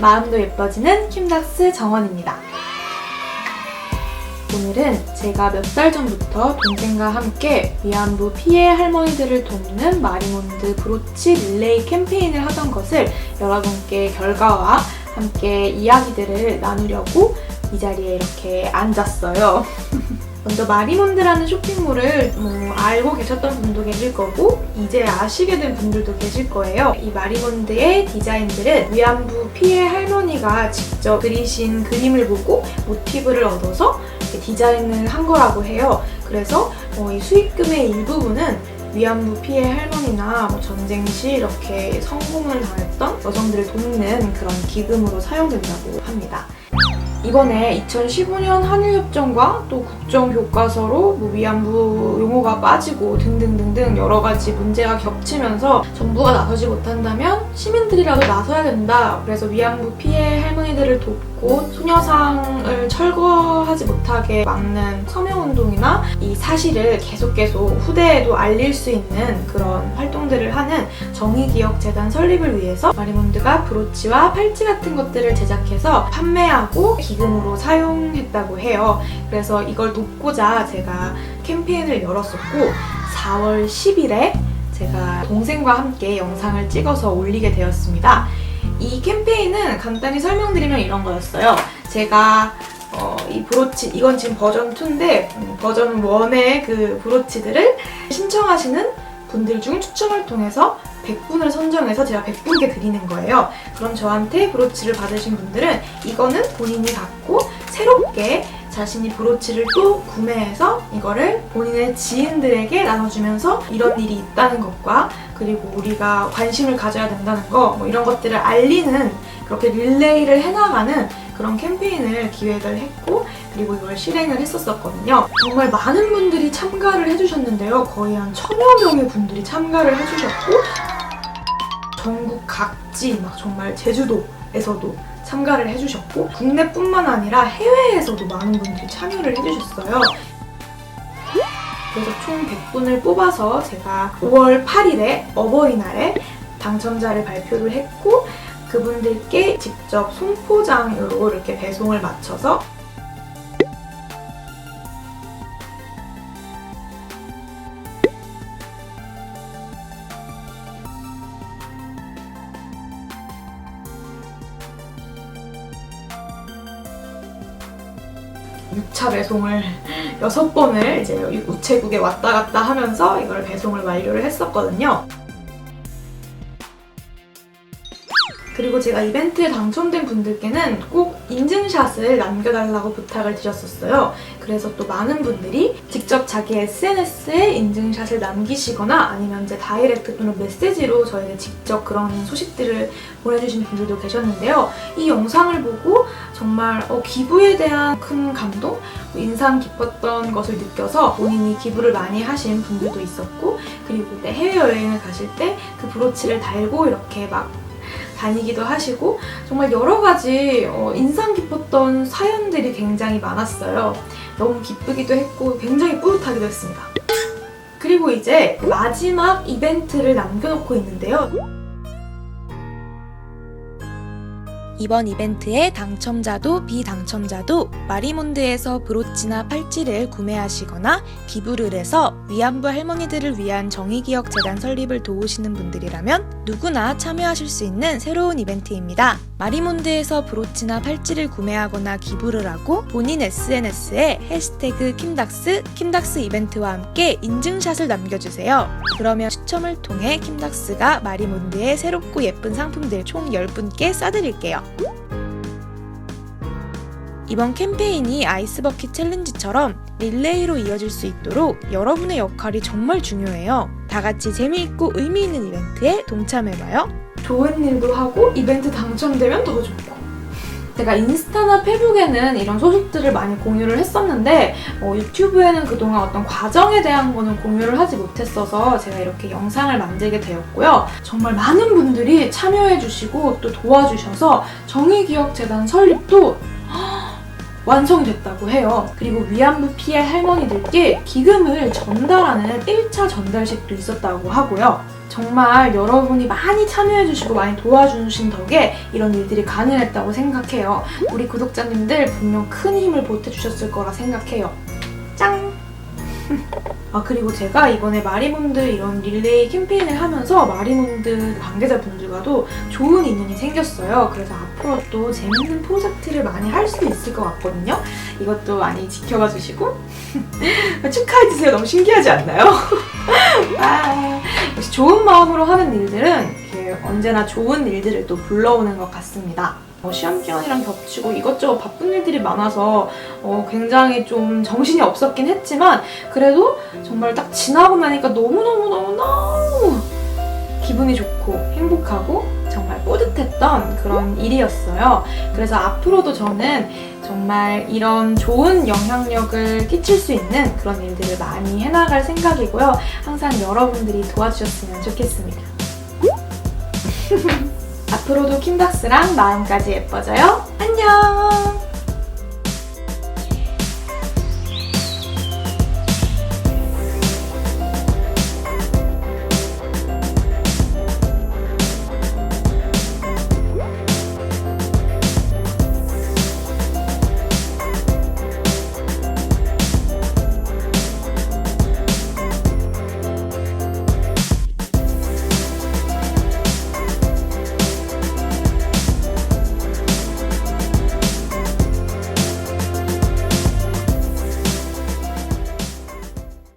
마음도 예뻐지는 킴닥스 정원입니다. 오늘은 제가 몇 달 전부터 동생과 함께 위안부 피해 할머니들을 돕는 마리몬드 브로치 릴레이 캠페인을 하던 것을 여러분께 결과와 함께 이야기들을 나누려고 이 자리에 이렇게 앉았어요. 먼저 마리몬드라는 쇼핑몰을 뭐 알고 계셨던 분도 계실 거고 이제 아시게 된 분들도 계실 거예요. 이 마리몬드의 디자인들은 위안부 피해 할머니가 직접 그리신 그림을 보고 모티브를 얻어서 디자인을 한 거라고 해요. 그래서 어, 이 수익금의 일부분은 위안부 피해 할머니나 뭐 전쟁 시 이렇게 성공을 당했던 여성들을 돕는 그런 기금으로 사용된다고 합니다. 이번에 2015년 한일협정과 또 국정교과서로 뭐 위안부 용어가 빠지고 등등등등 여러 가지 문제가 겹치면서 정부가 나서지 못한다면 시민들이라도 나서야 된다. 그래서 위안부 피해 할머니들을 돕고 소녀상을 철거하지 못하게 막는 서명운동이나 이 사실을 계속 계속 후대에도 알릴 수 있는 그런 활동들을 하는 정의기억재단 설립을 위해서 마리몬드가 브로치와 팔찌 같은 것들을 제작해서 판매하고 기 금으로 사용했다고 해요. 그래서 이걸 돕고자 제가 캠페인을 열었었고 4월 10일에 제가 동생과 함께 영상을 찍어서 올리게 되었습니다. 이 캠페인은 간단히 설명드리면 이런 거였어요. 제가 어, 이 브로치 이건 지금 버전 2인데 음, 버전 1의 그 브로치들을 신청하시는 분들 중 추첨을 통해서 100분을 선정해서 제가 100분께 드리는 거예요. 그럼 저한테 브로치를 받으신 분들은 이거는 본인이 갖고 새롭게 자신이 브로치를 또 구매해서 이거를 본인의 지인들에게 나눠주면서 이런 일이 있다는 것과 그리고 우리가 관심을 가져야 된다는 거, 뭐 이런 것들을 알리는 그렇게 릴레이를 해나가는 그런 캠페인을 기획을 했고 그리고 이걸 실행을 했었었거든요. 정말 많은 분들이 참가를 해주셨는데요. 거의 한 천여 명의 분들이 참가를 해주셨고 전국 각지 막 정말 제주도에서도 참가를 해주셨고 국내뿐만 아니라 해외에서도 많은 분들이 참여를 해주셨어요. 그래서 총 100분을 뽑아서 제가 5월 8일에 어버이날에 당첨자를 발표를 했고 그분들께 직접 손포장으로 이렇게 배송을 마쳐서 육차 배송을 여섯 번을 이제 우체국에 왔다 갔다 하면서 이걸 배송을 완료를 했었거든요. 그리고 제가 이벤트에 당첨된 분들께는 꼭 인증샷을 남겨달라고 부탁을 드렸었어요. 그래서 또 많은 분들이 직접 자기 SNS에 인증샷을 남기시거나 아니면 이제 다이렉트 또는 메시지로 저에게 직접 그런 소식들을 보내주신 분들도 계셨는데요. 이 영상을 보고 정말 어, 기부에 대한 큰 감동, 인상 깊었던 것을 느껴서 본인이 기부를 많이 하신 분들도 있었고 그리고 해외여행을 가실 때 그 브로치를 달고 이렇게 막 다니기도 하시고 정말 여러 가지 어, 인상 깊었던 사연들이 굉장히 많았어요. 너무 기쁘기도 했고 굉장히 뿌듯하기도 했습니다. 그리고 이제 마지막 이벤트를 남겨놓고 있는데요. 이번 이벤트의 당첨자도 비당첨자도 마리몬드에서 브로치나 팔찌를 구매하시거나 기부를 해서 위안부 할머니들을 위한 정의기억 재단 설립을 도우시는 분들이라면 누구나 참여하실 수 있는 새로운 이벤트입니다. 마리몬드에서 브로치나 팔찌를 구매하거나 기부를 하고 본인 SNS에 해시태그 킴닥스, 킴닥스 이벤트와 함께 인증샷을 남겨주세요. 그러면 추첨을 통해 킴닥스가 마리몬드의 새롭고 예쁜 상품들 총 10분께 싸드릴게요. 이번 캠페인이 아이스버킷 챌린지처럼 릴레이로 이어질 수 있도록 여러분의 역할이 정말 중요해요. 다 같이 재미있고 의미 있는 이벤트에 동참해봐요. 좋은 일도 하고 이벤트 당첨되면 더 좋고. 제가 인스타나 페북에는 이런 소식들을 많이 공유를 했었는데 어, 유튜브에는 그동안 어떤 과정에 대한 거는 공유를 하지 못했어서 제가 이렇게 영상을 만들게 되었고요. 정말 많은 분들이 참여해주시고 또 도와주셔서 정의기억재단 설립도 완성됐다고 해요. 그리고 위안부 피해 할머니들께 기금을 전달하는 1차 전달식도 있었다고 하고요. 정말 여러분이 많이 참여해주시고 많이 도와주신 덕에 이런 일들이 가능했다고 생각해요. 우리 구독자님들 분명 큰 힘을 보태주셨을 거라 생각해요. 짱! 아 그리고 제가 이번에 마리몬드 이런 릴레이 캠페인을 하면서 마리몬드 관계자분들과도 좋은 인연이 생겼어요. 그래서 앞으로 또 재밌는 프로젝트를 많이 할 수도 있을 것 같거든요. 이것도 많이 지켜봐 주시고 축하해 주세요. 너무 신기하지 않나요? 아, 역시 좋은 마음으로 하는 일들은 언제나 좋은 일들을 또 불러오는 것 같습니다. 어, 시험 기간이랑 겹치고 이것저것 바쁜 일들이 많아서 어, 굉장히 좀 정신이 없었긴 했지만 그래도 정말 딱 지나고 나니까 너무너무너무너무 기분이 좋고 행복하고 정말 뿌듯했던 그런 일이었어요. 그래서 앞으로도 저는 정말 이런 좋은 영향력을 끼칠 수 있는 그런 일들을 많이 해나갈 생각이고요. 항상 여러분들이 도와주셨으면 좋겠습니다. 앞으로도 킴닥스랑 마음까지 예뻐져요. 안녕!